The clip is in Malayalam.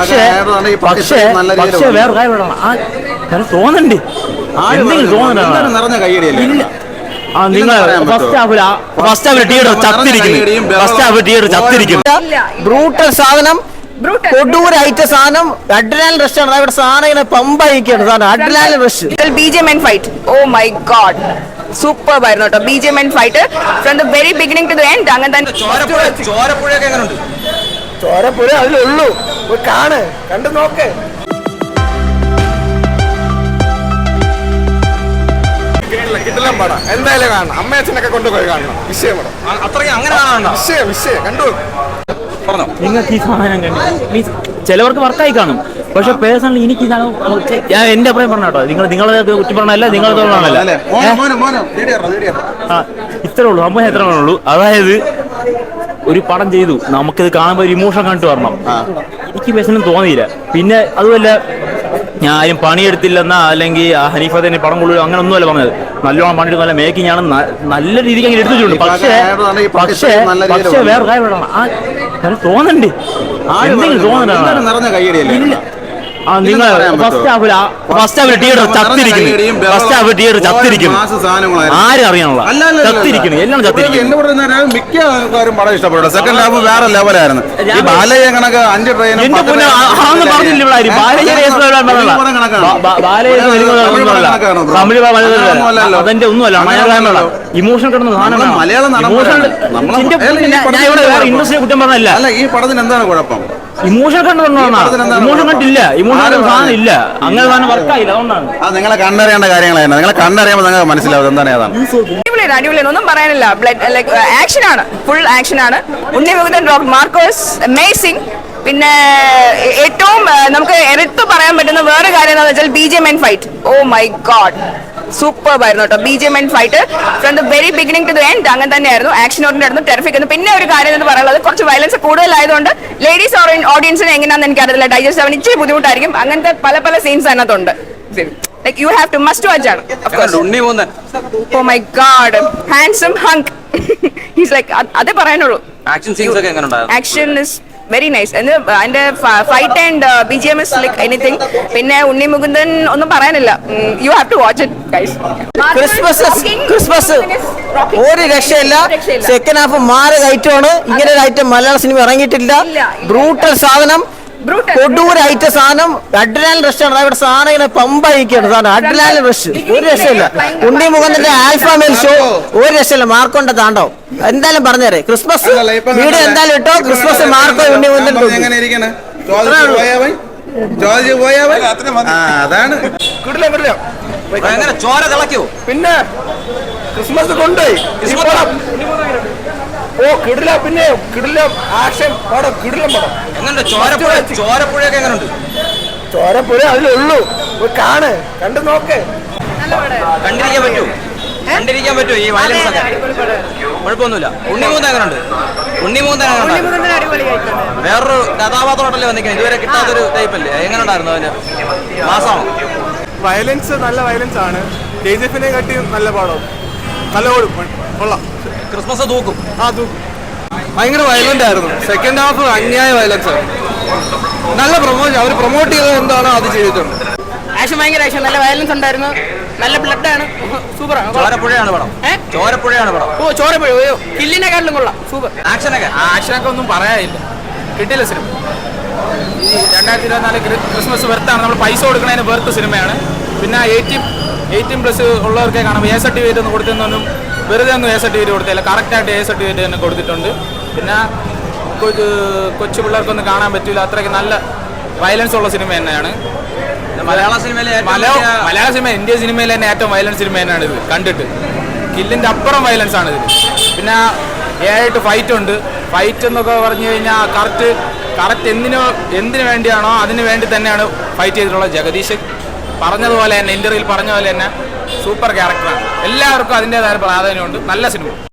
പക്ഷേ പക്ഷേ നല്ല രീതിയിൽ പക്ഷേ വേറെ കാര്യം. ആ കാരണം തോന്നണ്ട് എന്തെങ്കിലും നിറഞ്ഞ ആ നിങ്ങൾ ഫസ്റ്റ്? ഹാഫിൽ ഫസ്റ്റ് ഹാഫിൽ ചത്തിരിക്കുന്നു. ഫസ്റ്റ് ഹാഫിൽ ചത്തിരിക്കുന്നു. ബ്രൂട്ടൽ സാധനം കൊടൂരായിട്ട് ഐറ്റ സാധനം അഡ്രനാലിൻ റഷ് ആണ്. ഇവിടെ സാധനം ഇങ്ങനെ പമ്പായിക്കാണ് സാധനം. Adrenaline rush B J men fight oh my god super ആയിരുന്നു കേട്ടോ. B J men fight from the very beginning to the end അങ്ങനെ തന്നെ ചോരപ്പുഴയൊക്കെ എങ്ങനെയുണ്ട് ചോരപ്പുര അതിലുള്ളൂ. പോയി കാണ്. കണ്ടു നോക്ക്. കിട്ടില്ല പടം എന്തായാലും കാണണം. അമ്മയച്ഛനൊക്കെ കൊണ്ടുപോയി കാണണം. വിഷയം പടം അത്രയ്ക്ക് അങ്ങനെ കാണണ്ട വിഷയം വിഷയം. കണ്ടു. പറഞ്ഞോ. നിങ്ങൾക്ക് ഈ സാധനം കണ്ടു. മീൻസ് ചിലവർക്ക് വർക്കായി കാണും. പക്ഷെ പേഴ്സണലി എനിക്ക് ഇതാണ് ഞാൻ എന്റെ അഭിപ്രായം പറഞ്ഞ കേട്ടോ. നിങ്ങൾ നിങ്ങളെ കുറ്റി പറഞ്ഞല്ല നിങ്ങൾ അല്ലേ? മോനെ മോനെ മോനെ. തേടിയറ തേടിയറ ആ ഇത്രേ ഉള്ളൂ. അമ്മ എത്ര ഉള്ളൂ. അതായത് ഒരു പടം ചെയ്തു. നമുക്കിത് കാണുമ്പോൾ ഒരു ഇമോഷൻ കണ്ടു വരണം. എനിക്ക് വിഷമം തോന്നിയില്ല. പിന്നെ അതുമല്ല ഞാൻ ആരും പണിയെടുത്തില്ലെന്നാ അല്ലെങ്കിൽ ആ ഹനീഫ തന്നെ പടം കൊള്ളു അങ്ങനെ ഒന്നുമല്ല പറഞ്ഞത്. നല്ലോണം പണിയെടുക്കും നല്ല മേക്കിംഗ് ആണ്. നല്ല രീതിക്ക് അങ്ങനെ എടുത്തിട്ടുണ്ട്. പക്ഷേ പക്ഷേ പക്ഷേ വേറെ കാര്യം. ആ തോന്നണ്ട് എന്തെങ്കിലും തോന്നണ്ട നിങ്ങൾ ഫസ്റ്റ്? ഹാഫിൽ ഫസ്റ്റ് ഹാഫിൽ തിയേറ്റർ നിറഞ്ഞ ചത്തിരിക്കുന്നു. ഫസ്റ്റ് ഹാഫിൽ തിയേറ്റർ ഓരോ ചത്തിരിക്കുന്നു. ആരും അറിയാനുള്ള. ചത്തിരിക്കുന്നു. എല്ലാം ചത്തിരിക്കുന്നു. മിക്ക ആൾക്കാരും പടം ഇഷ്ടപ്പെട്ടു സെക്കൻഡ് ഹാഫ് വേറെ ലെവലായിരുന്നു ഈ ഞാൻ- ബാലയ്യ കണക്ക് അഞ്ച്. പറഞ്ഞില്ല ഇവിടെ? ബാലയ്യ ഒന്നുമല്ല. ഇമോഷൻ കിടന്ന മലയാളം ഇമോഷൻ ഞാൻ ഇവിടെ വേറെ. ഇൻഡസ്ട്രിയെ കുറ്റം പറഞ്ഞല്ല അല്ല ഈ പടത്തിന് എന്താണ് കുഴപ്പം? ഇമോഷൻ ഇമോഷൻ കണ്ടില്ല. ഇമോഷൻ സാധനം ഇല്ല അങ്ങനെ സാധനം വർക്കായില്ല അതുകൊണ്ടാണ്. അത് നിങ്ങളെ കണ്ടറിയേണ്ട കാര്യങ്ങളായിരുന്നു നിങ്ങളെ കണ്ടറിയുമ്പോൾ നിങ്ങൾക്ക് മനസ്സിലാവും എന്താണ് ഏതാണ്. അടിപൊളിയാണ് അടിപൊളിയാണ്. ഒന്നും പറയാനില്ല. ബ്ലഡ് ലൈക്ക് ആക്ഷൻ ആണ്. ഫുൾ ആക്ഷൻ ആണ്. Unni Mukundan doctor Marcos amazing പിന്നെ ഏറ്റവും നമുക്ക് എടുത്തു പറയാൻ പറ്റുന്ന വേറെ കാര്യം എന്താണെന്ന് വെച്ചാൽ B J men fight oh my god super ആയിരുന്നു കേട്ടോ B J men fight from the very beginning to the end അങ്ങനെ തന്നെയായിരുന്നു. ആക്ഷൻ ഓറിയന്റ് ആയിരുന്നു ടെറിഫിക് ആയിരുന്നു. പിന്നെ ഒരു കാര്യം എന്ന് പറയുന്നത് കുറച്ച് വയലൻസ് കൂടുതലായതുകൊണ്ട് ലേഡീസ് ഓഡിയൻസിന് എങ്ങനെയാണെന്ന് എനിക്കറിയില്ല. ഡൈജസ്റ്റ് ആവാൻ ഇച്ചിരി ബുദ്ധിമുട്ടായിരിക്കും. അങ്ങനത്തെ പല പല സീൻസ് അതിനകത്തുണ്ട്. Like you have to must watch ആണ്. ഓ my god handsome hunk he's like അതേ പറയാനുള്ളൂ. ആക്ഷൻ സീൻസ് ഒക്കെ എങ്ങനെ ആക്ഷൻ ഇസ് വെരി നൈസ് എന്ന് അതിന്റെ fight and B G M S like anything പിന്നെ ഉണ്ണി മുകുന്ദൻ ഒന്നും പറയാനില്ല. You have to watch it guys Christmas Christmas ഒരു രക്ഷയില്ല. സെക്കൻഡ് ഹാഫ് മാറി ഐറ്റമാണ് ഇങ്ങനെ ഒരു ഐറ്റം മലയാള സിനിമ ഇറങ്ങിയിട്ടില്ല. ബ്രൂട്ടൽ സാധനം. ഐറ്റ സാധനം അഡ്രിനാലിൻ റഷ് ആണ്. ഇവിടെ സാധനം ഇങ്ങനെ പമ്പായിക്കാണ് സാധനം അഡ്രിനാലിൻ റഷ് ഒരു രക്ഷയില്ല. ഉണ്ണി മുഖത്തിന്റെ ആൽഫാമേൽ ഷോ ഒരു രക്ഷയില്ല. മാർക്കോണ്ട താണ്ടോ? എന്തായാലും പറഞ്ഞേരെ ക്രിസ്മസ് വീട് വീഡിയോ? എന്തായാലും ഇട്ടോ? ക്രിസ്മസ് മാർക്കോ ഉണ്ണി മുഖത്തിന്റെ അതാണ്. ചോര പിന്നെ ക്രിസ്മസ് കൊണ്ടുപോയി. ഓ കിടില പിന്നെ കിടില ആക്ഷൻ പടം കിടില പടം. എന്നുണ്ട് ചോരപ്പുഴ ചോരപ്പുഴയൊക്കെ എങ്ങനെയുണ്ട് ചോരപ്പുഴ അതിലുള്ളൂ. പോയി കാണ്. കണ്ടു നോക്ക്. കണ്ടിരിക്കാൻ പറ്റൂ? കണ്ടിരിക്കാൻ പറ്റൂ? ഈ വയലൻസ് ഒക്കെ. കുഴപ്പമൊന്നുമില്ല. ഉണ്ണി മൂന്നൻ എങ്ങനെയുണ്ട് ഉണ്ണി മൂന്നൻ എങ്ങനെയുണ്ട് വേറൊരു കഥാപാത്രമായിട്ടല്ലേ വന്നിരിക്കുന്നത്? ഇതുവരെ കിട്ടാത്തൊരു ടൈപ്പല്ലേ? എങ്ങനെ ഉണ്ടായിരുന്നു അതിന്? മാസമാണോ വയലൻസ് നല്ല വയലൻസ് ആണ് കെ ജി എഫിനെ കാട്ടി നല്ല പടം. നല്ല ഓടും കൊള്ളാം. ക്രിസ്മസ് തൂക്കും. ആ തൂക്കും. ഭയങ്കര വയലന്റ് ആയിരുന്നു. സെക്കൻഡ് ഹാഫ് അന്യായ വയലൻസ് നല്ല പ്രൊമോഷൻ അവർ പ്രൊമോട്ട് ചെയ്തത് എന്താണോ അത് ചെയ്തിട്ടുണ്ട്. ആക്ഷൻ ഭയങ്കര ആക്ഷൻ നല്ല വയലൻസ് ഉണ്ടായിരുന്നു. നല്ല ബ്ലഡ് ആണ്. സൂപ്പറാണ് ചോരപ്പുഴയാണ് പടം? ചോരപ്പുഴയാണ് പടം. ഓ ചോരപ്പുഴ. ഓയോ ഓ കില്ലിനെക്കാട്ടിലും കൊള്ളാം. സൂപ്പർ ആക്ഷനൊക്കെ? ആക്ഷനൊക്കെ ഒന്നും പറയാനില്ല. കിട്ടിയില്ല സിനിമ ഈ രണ്ടായിരത്തി ഇരുപത്തിനാല് ക്രിസ്മസ് വെർത്താണ്. നമ്മൾ പൈസ കൊടുക്കുന്നതിന് വെർത്ത് സിനിമയാണ് പിന്നെ എയ്റ്റീൻ എയ്റ്റീൻ പ്ലസ് ഉള്ളവർക്കെ കാണാം. എ സർട്ടിഫിക്കറ്റ് ഒന്നും കൊടുക്കുന്നൊന്നും വെറുതെ ഒന്നും എ സർട്ടിഫിക്കറ്റ് കൊടുത്തില്ല. കറക്റ്റായിട്ട് എ സർട്ടിഫിക്കറ്റ് തന്നെ കൊടുത്തിട്ടുണ്ട്. പിന്നെ കൊച്ചു പിള്ളേർക്കൊന്നും കാണാൻ പറ്റില്ല അത്രയ്ക്ക് നല്ല വയലൻസ് ഉള്ള സിനിമ തന്നെയാണ്. മലയാള സിനിമയിലെ മലയാള സിനിമ ഇന്ത്യ സിനിമയിൽ തന്നെ ഏറ്റവും വയലൻസ് സിനിമ തന്നെയാണ് ഇത്. കണ്ടിട്ട്. കില്ലിന്റെ അപ്പുറം വയലൻസ് ആണ് ഇത്. പിന്നെ ഏഴായിട്ട് ഫൈറ്റ് ഉണ്ട്. ഫൈറ്റ് എന്നൊക്കെ പറഞ്ഞു കഴിഞ്ഞാൽ കറക്റ്റ് കറക്റ്റ് എന്തിനോ എന്തിനു വേണ്ടിയാണോ അതിന് വേണ്ടി തന്നെയാണ് ഫൈറ്റ് ചെയ്തിട്ടുള്ളത് ജഗദീഷ് പറഞ്ഞതുപോലെ തന്നെ ഇന്റർവ്യൂവിൽ പറഞ്ഞ പോലെ തന്നെ സൂപ്പർ ക്യാരക്ടറാണ്. എല്ലാവർക്കും അതിന്റെതായ പ്രാധാന്യമുണ്ട്. നല്ല സിനിമ.